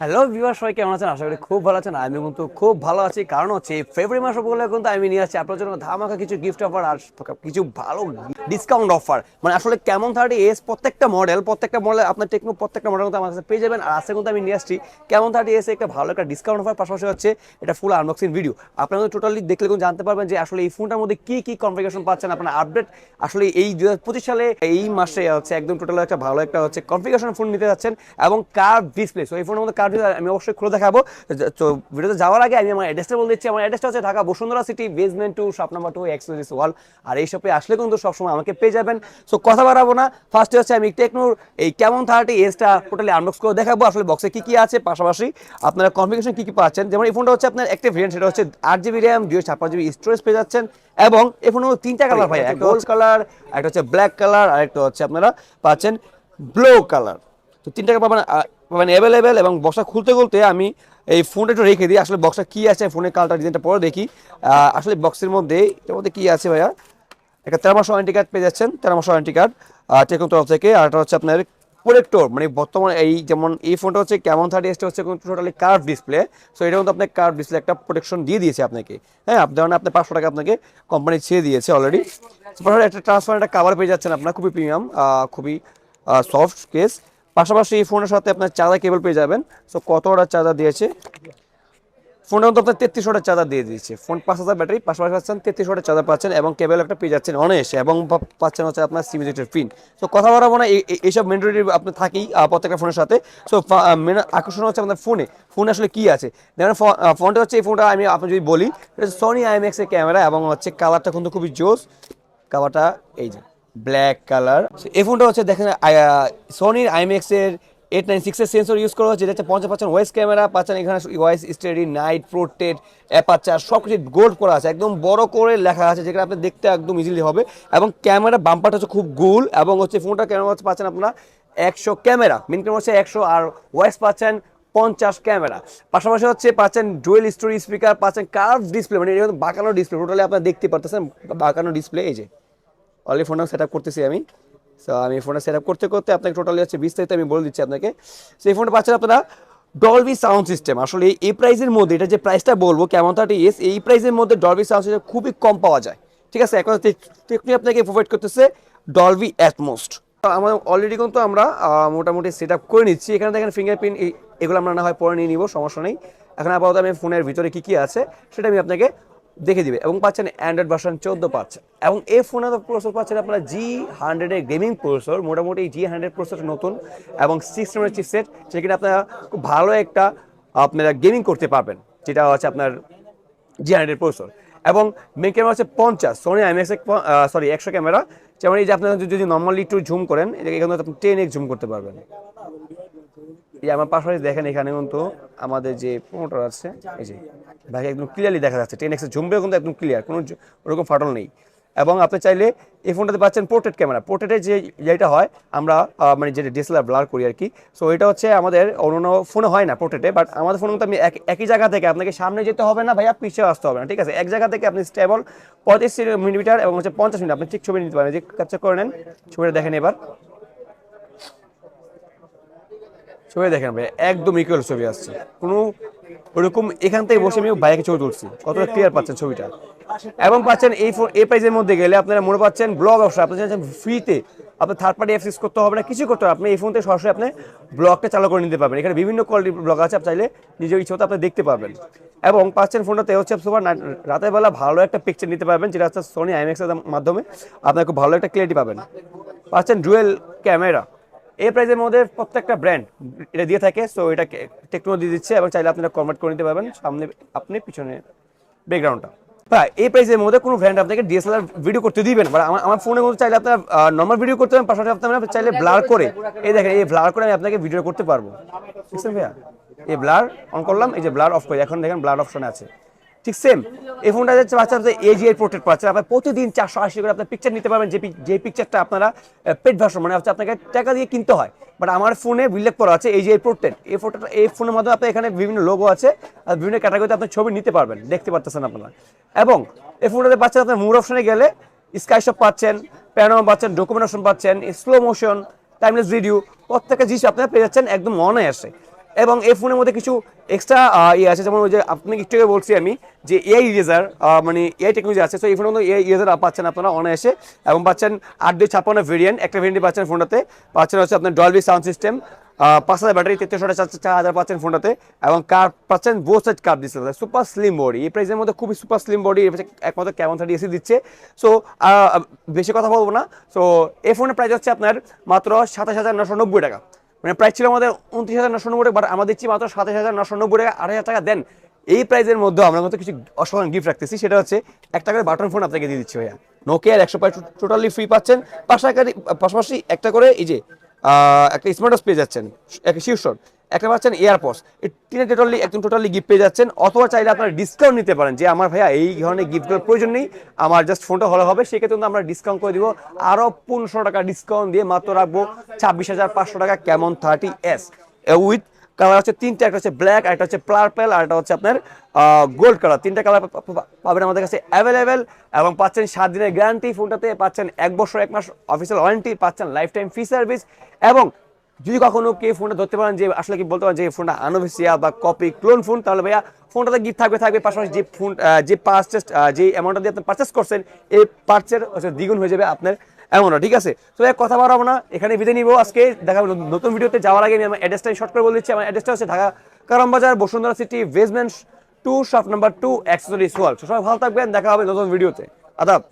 Hello viewer সবাই কেমন আছেন? আশা করি খুব ভালো আছেন। আমি কিন্তু খুব ভালো আছি। কারণ হচ্ছে এই ফেব্রুয়ারি মাস বলে কিন্তু আমি নিয়ে আসছি আপনার জন্য ধামাকা কিছু গিফট অফার আর কিছু ভালো ডিসকাউন্ট অফার মানে আসলে কেমন থার্টি এস প্রত্যেকটা মডেল প্রত্যেকটা মডেল আপনার টেকনো প্রত্যেকটা মডেল কিন্তু আমার কাছে পেয়ে যাবেন। আর আজকে কিন্তু আমি নিয়ে আসছি কেমন থার্টি এস একটা ভালো একটা ডিসকাউন্ট অফার পাশাপাশি হচ্ছে এটা ফুল আনবক্সিং ভিডিও আপনারা টোটালি দেখলে কিন্তু জানতে পারবেন যে আসলে এই ফোনটার মধ্যে কি কি কনফিগারেশন পাচ্ছেন আপনার আপডেট আসলে এই দু পঁচিশ সালে এই মাসে হচ্ছে একদম টোটাল একটা ভালো একটা হচ্ছে কনফিগারেশন ফোন নিতে যাচ্ছেন এবং কার ডিসপ্লে সো এই ফোনের মধ্যে কার আমি অবশ্যই খুলে দেখাবো। তো ভিডিওতে যাওয়ার আগে আমি আমার অ্যাড্রেসটা বলে দিচ্ছি। আমার অ্যাড্রেসটা হচ্ছে Dhaka Bashundhara city basement two shop number two express wall আর এই শপে আসলে কিন্তু সবসময় আমাকে পেয়ে যাবেন। সো কথা বাড়াবো না। ফার্স্টে হচ্ছে আমি টেকনোর এই কেমন থার্টি এসটা টোটালি আনবক্স করে দেখাবো। আসলে বক্সে কি কি আছে পাশাপাশি আপনারা কনফিগারেশন কি কি পাচ্ছেন? যেমন এই ফোনটা হচ্ছে আপনার একটা ভেরিয়েন্ট সেটা হচ্ছে আট জিবি র্যাম দুই ছাপ্পান্ন জিবি স্টোরেজ পেয়ে যাচ্ছেন। এবং এই ফোনের তিনটা কালার ভাই একটা গোল্ড কালার একটা হচ্ছে ব্ল্যাক কালার আর একটা হচ্ছে আপনারা পাচ্ছেন ব্লু কালার তো তিনটা পাবেন পাবেন অ্যাভেলেবেল এবং বক্সটা খুলতে খুলতে আমি এই ফোনটা একটু রেখে দিই। আসলে বক্সটা কী আছে ফোনের কালটা ডিজাইনটা পরে দেখি। আসলে বক্সের মধ্যে, এটার মধ্যে কী আছে ভাইয়া? একটা তেরো মাস ওয়ারেন্টি কার্ড পেয়ে যাচ্ছেন তেরো মাস ওয়ারেন্টি কার্ড টেকন তরফ থেকে। আর এটা হচ্ছে আপনার প্রোটেক্টর মানে বর্তমানে এই যেমন এই ফোনটা হচ্ছে কেমন থার্টি এসটা হচ্ছে টোটালি কার্ভ ডিসপ্লে সো এটা কিন্তু আপনার কার্ভ ডিসপ্লে একটা প্রোটেকশন দিয়ে দিয়েছে আপনাকে। হ্যাঁ ধরেন আপনি পাঁচশো টাকা আপনাকে কোম্পানি ছেড়ে দিয়েছে অলরেডি একটা ট্রান্সফার একটা কাভার পেয়ে যাচ্ছেন আপনার, খুবই প্রিমিয়াম খুবই সফট কেস পাশাপাশি এই ফোনের সাথে আপনার চার্জার কেবল পেয়ে যাবেন। সো কত ওরা চার্জার দিয়েছে? ফোনটা কিন্তু আপনার তেত্রিশ ওয়াটের চার্জার দিয়ে দিয়েছে। ফোন পাঁচ হাজার ব্যাটারি, পাশাপাশি পাচ্ছেন তেত্রিশ ওয়াটের চার্জার পাচ্ছেন এবং কেবল একটা পেয়ে যাচ্ছেন অনেস এবং পাচ্ছেন হচ্ছে আপনার সিমিজেটের পিন। তো কথা বলা না এই- এই- এইসব মেন্টালিটি আপনার থাকেই প্রত্যেকটা ফোনের সাথে। সো মেন আকর্ষণ হচ্ছে আপনার ফোনে। ফোনে আসলে কী আছে? দেখেন ফোনটা হচ্ছে এই ফোনটা আমি আপনি যদি বলি সোনি আইএমএক্স এর ক্যামেরা এবং হচ্ছে কালারটা কিন্তু খুবই জোস। কালারটা এই যে। ব্ল্যাক কালার এই ফোনটা হচ্ছে দেখেন সোনির আইম্যাক্স এর এইট নাইন সিক্সের সেন্সর ইউজ করা হচ্ছে যেটা হচ্ছে পঞ্চাশ পাচ্ছেন ওয়েস ক্যামেরা পাচ্ছেন এখানে ওয়েস স্টেডি নাইট প্রোটেড অ্যাপাচার সব কিছু গোল্ড করা আছে। একদম বড় করে লেখা আছে যেটা আপনি দেখতে একদম ইজিলি হবে। এবং ক্যামেরা বাম্পারটা হচ্ছে খুব গুল, এবং হচ্ছে ফোনটা ক্যামেরা হচ্ছে পাচ্ছেন আপনারা একশো ক্যামেরা মেন ক্যামেরা হচ্ছে একশো, আর ওয়েস পাচ্ছেন পঞ্চাশ ক্যামেরা পাশাপাশি হচ্ছে পাচ্ছেন ডুয়েল স্টোরি স্পিকার পাচ্ছেন কার্ভ ডিসপ্লে মানে বাঁকানো ডিসপ্লে টোটালি আপনারা দেখতে পারতেছেন বাঁকানো ডিসপ্লে এই যে। অলরেডি ফোনটা সেট আপ করতেছি আমি। সো আমি ফোনটা সেট আপ করতে করতে আপনাকে টোটালি হচ্ছে বিস্তারিত আমি বলে দিচ্ছি আপনাকে। সেই ফোনটা পাচ্ছেন আপনারা ডলবি সাউন্ড সিস্টেম আসলে এই প্রাইসের মধ্যে, এটা যে প্রাইসটা বলব, কেমন থার্টি এস এই প্রাইসের মধ্যে ডলবি সাউন্ড সিস্টেম খুবই কম পাওয়া যায়। ঠিক আছে, এখন টেকনি আপনাকে প্রোভাইড করতেছে ডলবি অ্যাটমোস্ট আমার অলরেডি কিন্তু আমরা মোটামুটি সেট আপ করে নিচ্ছি। এখানে দেখেন ফিঙ্গারপ্রিন্ট এগুলো আমরা না হয় পরে নিয়ে নিব, সমস্যা নেই। এখন আপাতত আমি ফোনের ভিতরে কী কী আছে, সেটা আমি আপনাকে দেখে দিবে এবং পাচ্ছেন অ্যান্ড্রয়েড ভার্সন চোদ্দ পাচ্ছেন এবং এই ফোনে প্রসেসর পাচ্ছেন আপনারা জি হান্ড্রেডের গেমিং প্রসেসর মোটামুটি জি হান্ড্রেড প্রসেসর নতুন এবং সিক্স রেমের চিপসেট সেখানে আপনারা খুব ভালো একটা আপনারা গেমিং করতে পারবেন, যেটা হচ্ছে আপনার জি হান্ড্রেড প্রসেসর এবং মেন ক্যামেরা হচ্ছে পঞ্চাশ সোনি আইম্যাক্স সরি একশো ক্যামেরা। যেমন এই যে আপনারা যদি- নর্মালি একটু জুম করেন, এখানে আপনি টেন এক্স জুম করতে পারবেন। আমার পাশাপাশি দেখেন এখানে কিন্তু আমাদের যে প্রোমোটার আছে, এই যে ভাই একদম ক্লিয়ারলি দেখা যাচ্ছে টেন এক্সের জুমবেও কিন্তু একদম ক্লিয়ার কোনো ওরকম ফাটল নেই। এবং আপনি চাইলে এই ফোনটাতে পাচ্ছেন পোর্ট্রেট ক্যামেরা পোর্ট্রেটের যে যেটা হয়, আমরা মানে যেটা ডিএসএলআর ব্লার করি আর কি সো এটা হচ্ছে আমাদের অন্য ফোনে হয় না পোর্ট্রেটে বাট আমাদের ফোনে কিন্তু আমি এক- একই জায়গা থেকে আপনাকে সামনে যেতে হবে না ভাইয়া, পিছিয়ে আসতে হবে না, ঠিক আছে? এক জায়গা থেকে আপনি স্টেবল পঁয়ত্রিশ মিলিমিটার এবং হচ্ছে পঞ্চাশ মিনিট, আপনি ঠিক ছবি নিতে পারেন যে ক্যাপচার করে নেন, ছবিটা দেখেন এবার। ছবি দেখেন ভাই, একদম ইকুয়াল ছবি আসছে। কোনো ওরকম এখান থেকে বসে আমি বাইকে ছবি তুলছি, কতটা ক্লিয়ার পাচ্ছেন ছবিটা। এবং পাচ্ছেন এই ফোন এই প্রাইজের মধ্যে গেলে আপনারা মনে পাচ্ছেন ব্লগ অপশন আপনি চাচ্ছেন ফ্রিতে আপনার থার্ড পার্টি অ্যাক্সেস করতে হবে না, কিছু করতে হবে আপনি এই ফোন থেকে সরাসরি আপনি ব্লগটা চালু করে নিতে পারবেন। এখানে বিভিন্ন কোয়ালিটির ব্লগ আছে, আপনি চাইলে নিজের ইচ্ছে আপনি দেখতে পারবেন। এবং পাচ্ছেন ফোনটাতে হচ্ছে সুপার রাতের বেলা ভালো একটা পিকচার নিতে পারবেন, যেটা হচ্ছে সোনি আইম্যাক্সের মাধ্যমে। আপনার খুব ভালো একটা ক্লিয়ারিটি পাবেন। পাচ্ছেন ডুয়েল ক্যামেরা এই প্রাইসের মধ্যে প্রত্যেকটা ব্র্যান্ড এটা দিয়ে থাকে সো এটা টেকনোলজি দিচ্ছে এবং চাইলে আপনারা কনভার্ট করে নিতে পারবেন সামনে আপনি পিছনে ব্যাকগ্রাউন্ডটা হ্যাঁ এই প্রাইসের মধ্যে কোনো ব্র্যান্ড আপনাকে ডিএসএলআর ভিডিও করতে দিবেন বা আমার আমার ফোনের মধ্যে চাইলে আপনারা নর্মাল ভিডিও করতে পারেন, পাশাপাশি আপনারা চাইলে ব্লার করে, এই দেখেন, এই ব্লার করে আমি আপনাকে ভিডিও করতে পারব। বুঝছেন ভাইয়া? এই ব্লার অন করলাম, এই যে ব্লার অফ করে, এখন দেখেন ব্লার অপশন আছে। ঠিক সেম এই ফোনটা যাচ্ছে বাচ্চা আপনার এজিআই পোর্ট্রেট পাচ্ছে আপনার প্রতিদিন চারশো আশি করে আপনার পিকচার নিতে পারবেন। যে যে পিকচারটা আপনারা পেড ভার্সন মানে হচ্ছে আপনাকে টাকা দিয়ে কিনতে হয়। বাট আমার ফোনে উল্লেখ করা আছে এজিআই পোর্ট্রেট এই ফটোটা এই ফোনের মাধ্যমে আপনার এখানে বিভিন্ন লোগো আছে আর বিভিন্ন ক্যাটাগরিতে আপনার ছবি নিতে পারবেন। দেখতে পারতেছেন আপনারা। এবং এই ফোনটাতে পাচ্ছেন আপনার মুড অপশনে গেলে স্কাই শপ পাচ্ছেন প্যানোরামা পাচ্ছেন ডকুমেন্টেশন পাচ্ছেন স্লো মোশন টাইমলেস ভিডিও প্রত্যেকটা জিনিস আপনারা পেয়ে যাচ্ছেন একদম অনায়াসে। এবং এই ফোনের মধ্যে কিছু এক্সট্রা ইয়ে আছে, যেমন ওই যে আপনি একটু বলছি আমি যে এআই ইরেজার মানে এআই টেকনোলজি আছে। সো এই ফোনের মধ্যে এআই ইরেজার পাচ্ছেন আপনারা অনায়াসে এবং পাচ্ছেন আট দুই ছাপ্পান্ন ভেরিয়েন্ট একটা ভেরিয়েন্ট পাচ্ছেন ফোনটাতে পাচ্ছেন হচ্ছে আপনার ডলবি সাউন্ড সিস্টেম পাঁচ হাজার ব্যাটারি, তেত্রিশশো চার হাজার পাচ্ছেন ফোনটাতে এবং কার পাচ্ছেন বোথ সাইড কার দিচ্ছে সুপার স্লিম বডি এই প্রাইসের মধ্যে খুবই সুপার স্লিম বডি একমাত্র ক্যামন থার্টি এসি দিচ্ছে। সো বেশি কথা বলব না। সো এই ফোনের প্রাইস হচ্ছে আপনার মাত্র সাতাশ হাজার নশো নব্বই টাকা। মানে প্রাইস ছিল আমাদের উনত্রিশ হাজার নশো নব্বই বাট আমাদের দিচ্ছি মাত্র সাতাশ হাজার নশো নব্বই টাকা। আড়াই হাজার টাকা দেন। এই প্রাইজের মধ্যে আমরা কিন্তু কিছু অসাধারণ গিফট রাখতেছি, সেটা হচ্ছে একটা করে বাটন ফোন আপনাকে দিয়ে দিচ্ছি ভাইয়া। নোকিয়ার একশো পাঁচ টোটালি ফ্রি পাচ্ছেন। পাশাপাশি পাশাপাশি একটা করে এই যে একটা স্মার্ট ওয়াচ পেয়ে যাচ্ছেন একটা শীর্ষণ একটা পাচ্ছেন এয়ারপডস এই তিনে টোটালি একদম টোটালি গিফট পেয়ে যাচ্ছেন। অথবা চাইলে আপনারা ডিসকাউন্ট নিতে পারেন যে, আমার ভাইয়া, এই ধরনের গিফটগুলোর প্রয়োজন নেই। আমার জাস্ট ফোনটা হলে হবে। সেক্ষেত্রে কিন্তু আমরা ডিসকাউন্ট করে দিব। আরও পনেরোশো টাকা ডিসকাউন্ট দিয়ে মাত্র রাখব ছাব্বিশ হাজার পাঁচশো টাকা কেমন থার্টি এস উইথ কালার হচ্ছে তিনটা, একটা হচ্ছে ব্ল্যাক একটা হচ্ছে পার্পেল আর একটা হচ্ছে আপনার গোল্ড কালার তিনটা কালার পাবেন আমাদের কাছে অ্যাভেলেবেল এবং পাচ্ছেন সাত দিনের গ্যারান্টি ফোনটাতে পাচ্ছেন এক বছর, এক মাস অফিসিয়াল ওয়ারেন্টি পাচ্ছেন লাইফ টাইম ফ্রি সার্ভিস এবং যদি কখনো কে ফোনটা ধরতে পারেন যে আসলে কি বলতে পারেন যে ফোনটা আনোভেসিয়া বা কপি ক্লোন ফোন তাহলে ভাইয়া ফোনটাতে গিফট থাকবে থাকবে পাশাপাশি যে ফোন যে পারচেস যে অ্যামাউন্টটা দিয়ে আপনি পারচেস করছেন, এই পার্চের দ্বিগুণ হয়ে যাবে আপনার অ্যামাউন্টটা ঠিক আছে? তো এক কথা বাড়াবো না, এখানে বিদায় নিবো। আজকে দেখা নতুন ভিডিওতে, যাওয়ার আগে আমি আমার অ্যাড্রেসটা শর্ট করে বলে দিচ্ছি। আমার অ্যাড্রেসটা হচ্ছে Dhaka কারামবাজার, Bashundhara city basement two shop number two accessories wall সবাই ভালো থাকবেন, দেখা হবে নতুন ভিডিওতে। আদাব।